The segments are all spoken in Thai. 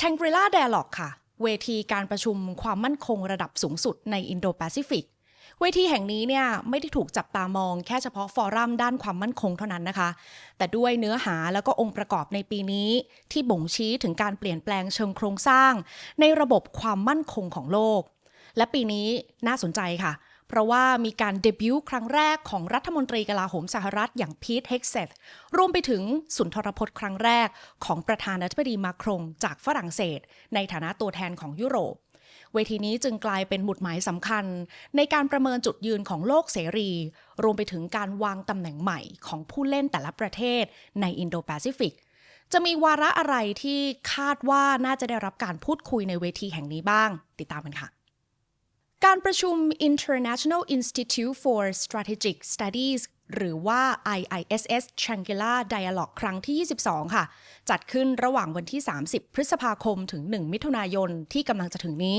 แชงกรีลา d ด a l o g ค่ะ เวทีการประชุมความมั่นคงระดับสูงสุดในอินโดแปซิฟิกเวทีแห่งนี้เนี่ยไม่ได้ถูกจับตามองแค่เฉพาะฟอรัมด้านความมั่นคงเท่านั้นนะคะ แต่ด้วยเนื้อหาแล้วก็องค์ประกอบในปีนี้ ที่บ่งชี้ถึงการเปลี่ยนแปลงเชิงโครงสร้าง ในระบบความมั่นคงของโลก และปีนี้น่าสนใจค่ะเพราะว่ามีการเดบิวต์ครั้งแรกของรัฐมนตรีกลาโหมสหรัฐอย่างพีทเฮกเซตรวมไปถึงสุนทรพจน์ครั้งแรกของประธานาธิบดีมาครงจากฝรั่งเศส ในฐานะตัวแทนของยุโรปเวทีนี้จึงกลายเป็นหมุดหมายสำคัญ ในการประเมินจุดยืนของโลกเสรี รวมไปถึงการวางตำแหน่งใหม่ของผู้เล่นแต่ละประเทศในอินโดแปซิฟิก จะมีวาระอะไรที่คาดว่าน่าจะได้รับการพูดคุยในเวทีแห่งนี้บ้าง ติดตามกันค่ะ การประชุม International Institute for Strategic Studies หรือว่า IISS Shangri-La Dialogue ครั้งที่ 22 ค่ะ จัดขึ้นระหว่างวันที่ 30 พฤษภาคมถึง 1 มิถุนายนที่กำลังจะถึงนี้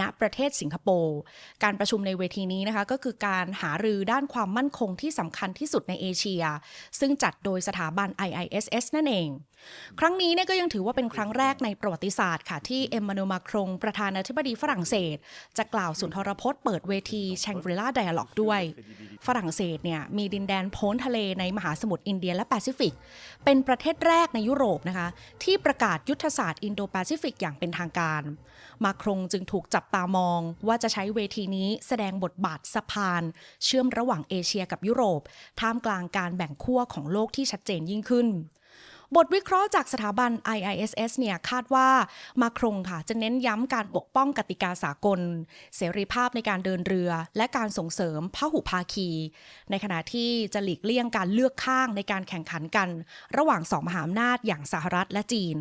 ณ ประเทศสิงคโปร์ การประชุมในเวทีนี้นะคะ ก็คือการหารือด้านความมั่นคงที่สำคัญที่สุดในเอเชีย ซึ่งจัดโดยสถาบัน IISS นั่นเอง ครั้งนี้เนี่ยก็ยังถือว่าเป็นครั้งแรกในประวัติศาสตร์ค่ะ ที่เอ็มมานูมาครงประธานาธิบดีฝรั่งเศส จะกล่าวสุนทรพจน์เปิดเวทีแชงกรีลา Dialogue ด้วย ฝรั่งเศสเนี่ยมีดินแดนพ้นทะเลในมหาสมุทรอินเดียและแปซิฟิก เป็นประเทศแรกในยุโรปนะคะ ที่ประกาศยุทธศาสตร์อินโดแปซิฟิกอย่างเป็นทางการ มาครงจึงถูกจับตามองว่าจะใช้เวทีนี้แสดงบทบาทสะพาน เชื่อมระหว่างเอเชียกับยุโรป ท่ามกลางการแบ่งขั้วของโลกที่ชัดเจนยิ่งขึ้น บทวิเคราะห์จากสถาบัน IISS เนี่ยคาดว่ามาครงค่ะ จะเน้นย้ำการปกป้องกติกาสากล เสรีภาพในการเดินเรือ และการส่งเสริมพหุภาคี ในขณะที่จะหลีกเลี่ยงการเลือกข้างในการแข่งขันกัน ระหว่างสองมหาอำนาจอย่างสหรัฐและจีน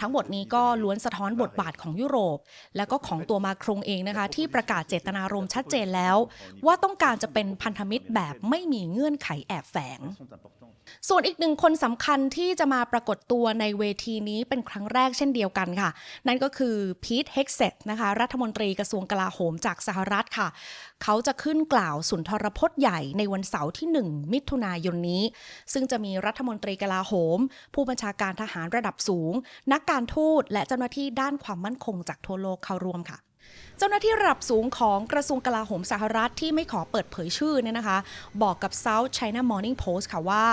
ทั้งหมดนี้ก็ล้วนสะท้อนบทบาทของยุโรป และก็ของตัวมาครงเองนะคะ ที่ประกาศเจตนารมณ์ชัดเจนแล้ว ว่าต้องการจะเป็นพันธมิตรแบบไม่มีเงื่อนไขแอบแฝง ส่วนอีกหนึ่งคนสำคัญที่จะมาปรากฏตัวในเวทีนี้เป็นครั้งแรกเช่นเดียวกันค่ะ นั่นก็คือพีทเฮกเซตนะคะ รัฐมนตรีกระทรวงกลาโหมจากสหรัฐค่ะ เขาจะขึ้นกล่าวสุนทรพจน์ใหญ่ในวันเสาร์ที่ 1 มิถุนายนนี้ ซึ่งจะมีรัฐมนตรีกลาโหม ผู้บัญชาการทหารระดับสูง นักการทูตและเจ้าหน้าที่ด้านความมั่นคงจากทั่วโลกเข้าร่วมค่ะเจ้าหน้าที่ระดับสูงของกระทรวงกลาโหมสหรัฐที่ไม่ขอเปิดเผยชื่อเนี่ยนะคะ บอกกับ South China Morning Post ค่ะว่า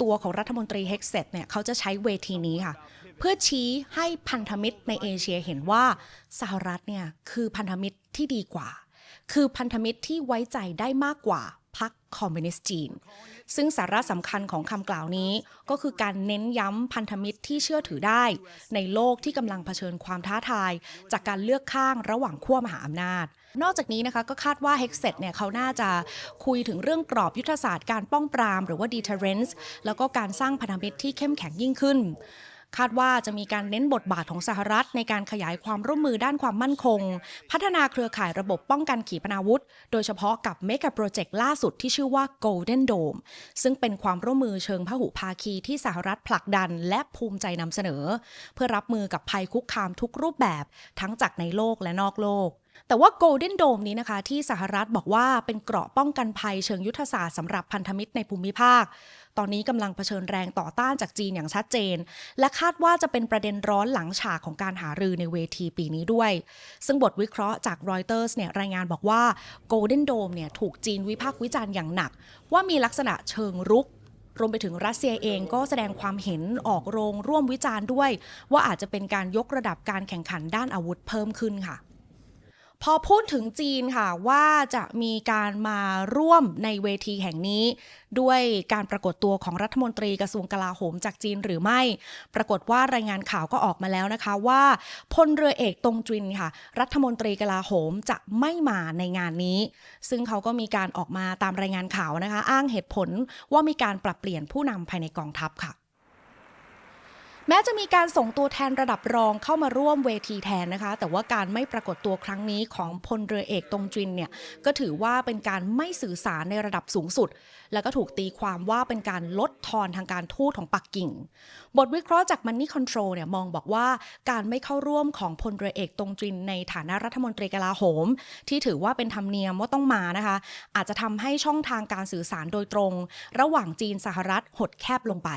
ตัวของรัฐมนตรีเฮกเซตเนี่ยเขาจะใช้เวทีนี้ค่ะ เพื่อชี้ให้พันธมิตรในเอเชียเห็นว่าสหรัฐเนี่ยคือพันธมิตรที่ดีกว่า คือพันธมิตรที่ไว้ใจได้มากกว่า พรรคคอมมิวนิสต์จีน ซึ่งสาระสำคัญของคำกล่าวนี้ ก็คือการเน้นย้ำพันธมิตรที่เชื่อถือได้ ในโลกที่กำลังเผชิญความท้าทาย จากการเลือกข้างระหว่างขั้วมหาอำนาจ นอกจากนี้นะคะก็คาดว่าเฮกเซตเนี่ยเขาน่าจะคุยถึงเรื่องกรอบยุทธศาสตร์การป้องปราม หรือว่า deterrence แล้วก็การสร้างพันธมิตรที่เข้มแข็งยิ่งขึ้น คาดว่าจะมีการเน้นบทบาทของสหรัฐในการขยายความร่วมมือด้านความมั่นคง พัฒนาเครือข่ายระบบป้องกันขีปนาวุธ โดยเฉพาะกับเมกะโปรเจกต์ล่าสุดที่ชื่อว่า Golden Dome ซึ่งเป็นความร่วมมือเชิงพหุภาคีที่สหรัฐผลักดันและภูมิใจนำเสนอ เพื่อรับมือกับภัยคุกคามทุกรูปแบบ ทั้งจากในโลกและนอกโลก แต่ว่า Golden Dome นี้นะคะ ที่สหรัฐบอกว่าเป็นเกราะป้องกันภัยเชิงยุทธศาสตร์สำหรับพันธมิตรในภูมิภาค ตอนนี้กำลังเผชิญแรงต่อต้านจากจีนอย่างชัดเจน และคาดว่าจะเป็นประเด็นร้อนหลังฉากของการหารือในเวทีปีนี้ด้วย ซึ่งบทวิเคราะห์จากรอยเตอร์สเนี่ยรายงานบอกว่า Golden Dome เนี่ยถูกจีนวิพากษ์วิจารณ์อย่างหนัก ว่ามีลักษณะเชิงรุกรวมไปถึงรัสเซียเองก็แสดงความเห็นออกโรงร่วมวิจารณ์ด้วย ว่าอาจจะเป็นการยกระดับการแข่งขันด้านอาวุธเพิ่มขึ้นค่ะ พอพูดถึงจีนค่ะว่าจะมีการมาร่วมในเวทีแห่งนี้ ด้วยการปรากฏตัวของรัฐมนตรีกระทรวงกลาโหมจากจีนหรือไม่ ปรากฏว่ารายงานข่าวก็ออกมาแล้วนะคะว่าพลเรือเอกตงจินค่ะ รัฐมนตรีกลาโหมจะไม่มาในงานนี้ ซึ่งเขาก็มีการออกมาตามรายงานข่าวนะคะ อ้างเหตุผลว่ามีการปรับเปลี่ยนผู้นำภายในกองทัพค่ะ แม้จะมีการส่งตัวแทนระดับรองเข้ามาร่วมเวทีแทนนะคะ แต่ว่าการไม่ปรากฏตัวครั้งนี้ของพลเรือเอกตงจินเนี่ยก็ถือว่าเป็นการไม่สื่อสารในระดับสูงสุด แล้วก็ถูกตีความว่าเป็นการลดทอนทางการทูตของปักกิ่ง บทวิเคราะห์จาก Money Control เนี่ยมองบอกว่าการไม่เข้าร่วมของพลเรือเอกตงจิน ในฐานะรัฐมนตรีกลาโหม ที่ถือว่าเป็นธรรมเนียมว่าต้องมานะคะ อาจจะทำให้ช่องทางการสื่อสารโดยตรง ระหว่างจีนสหรัฐหดแคบลงไป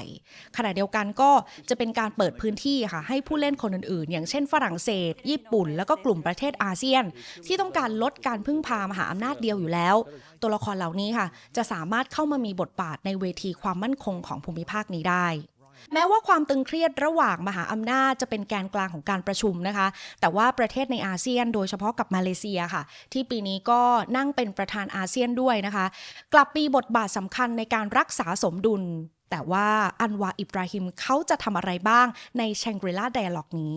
ขณะเดียวกันก็จะเป็นการเปิดพื้นที่ค่ะให้ผู้เล่นคนอื่นๆ อย่างเช่นฝรั่งเศส ญี่ปุ่น แล้วก็กลุ่มประเทศอาเซียน ที่ต้องการลดการพึ่งพามหาอำนาจเดียวอยู่แล้ว ตัวละครเหล่านี้ค่ะ จะสามารถเข้ามามีบทบาทในเวทีความมั่นคงของภูมิภาคนี้ได้ แม้ว่าความตึงเครียดระหว่างมหาอำนาจจะเป็นแกนกลางของการประชุมนะคะ แต่ว่าประเทศในอาเซียนโดยเฉพาะกับมาเลเซียค่ะ ที่ปีนี้ก็นั่งเป็นประธานอาเซียนด้วยนะคะ กลับมีบทบาทสำคัญในการรักษาสมดุล แต่ว่าอันวาอิบราฮิมเขาจะทำอะไรบ้างในแชงกรีลาไดอะล็อกนี้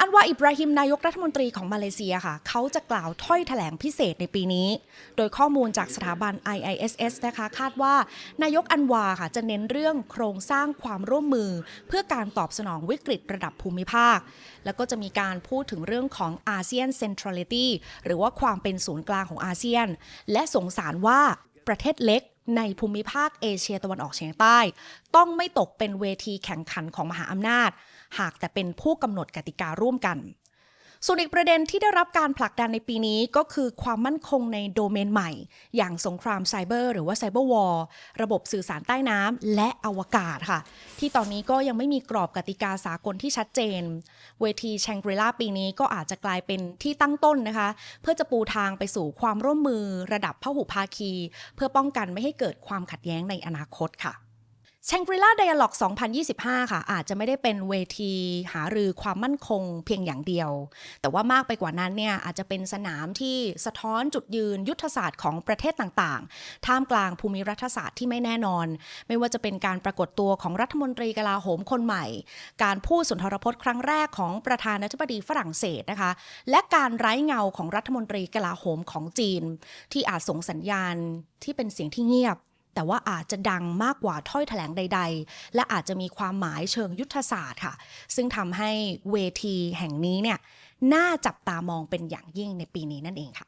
อันวาอิบราฮิมนายกรัฐมนตรีของมาเลเซียค่ะ เขาจะกล่าวถ้อยแถลงพิเศษในปีนี้ โดยข้อมูลจากสถาบัน IISS นะคะ คาดว่านายกอันวาค่ะ จะเน้นเรื่องโครงสร้างความร่วมมือ เพื่อการตอบสนองวิกฤตระดับภูมิภาค แล้วก็จะมีการพูดถึงเรื่องของอาเซียนเซ็นทรัลิตี้หรือว่าความเป็นศูนย์กลางของอาเซียน และสงสารว่าประเทศเล็ก ในภูมิภาคเอเชียตะวันออกเฉียงใต้ ต้องไม่ตกเป็นเวทีแข่งขันของมหาอำนาจ หากแต่เป็นผู้กำหนดกติการ่วมกัน ส่วนอีกประเด็นที่ได้รับการผลักดันในปีนี้ก็คือความมั่นคงในโดเมนใหม่ อย่างสงครามไซเบอร์หรือว่าไซเบอร์วอร์ระบบสื่อสารใต้น้ำและอวกาศค่ะ ที่ตอนนี้ก็ยังไม่มีกรอบกติกาสากลที่ชัดเจน เวทีแชงกรีลาปีนี้ก็อาจจะกลายเป็นที่ตั้งต้นนะคะ เพื่อจะปูทางไปสู่ความร่วมมือระดับพหุภาคี เพื่อป้องกันไม่ให้เกิดความขัดแย้งในอนาคตค่ะ แชงกรีลาไดอะล็อก2025 ค่ะ อาจจะไม่ได้เป็นเวทีหารือความมั่นคงเพียงอย่างเดียว แต่ว่ามากไปกว่านั้นเนี่ยอาจจะเป็นสนามที่สะท้อนจุดยืนยุทธศาสตร์ของประเทศต่างๆ ท่ามกลางภูมิรัฐศาสตร์ที่ไม่แน่นอน ไม่ว่าจะเป็นการปรากฏตัวของรัฐมนตรีกลาโหมคนใหม่ การพูดสุนทรพจน์ครั้งแรกของประธานาธิบดีฝรั่งเศสนะคะ และการไร้เงาของรัฐมนตรีกลาโหมของจีน ที่อาจส่งสัญญาณที่เป็นเสียงที่เงียบ แต่ว่าอาจจะดังมากกว่าถ้อยแถลงใด ๆ และอาจจะมีความหมายเชิงยุทธศาสตร์ค่ะ ซึ่งทำให้เวทีแห่งนี้เนี่ยน่าจับตามองเป็นอย่างยิ่งในปีนี้นั่นเองค่ะ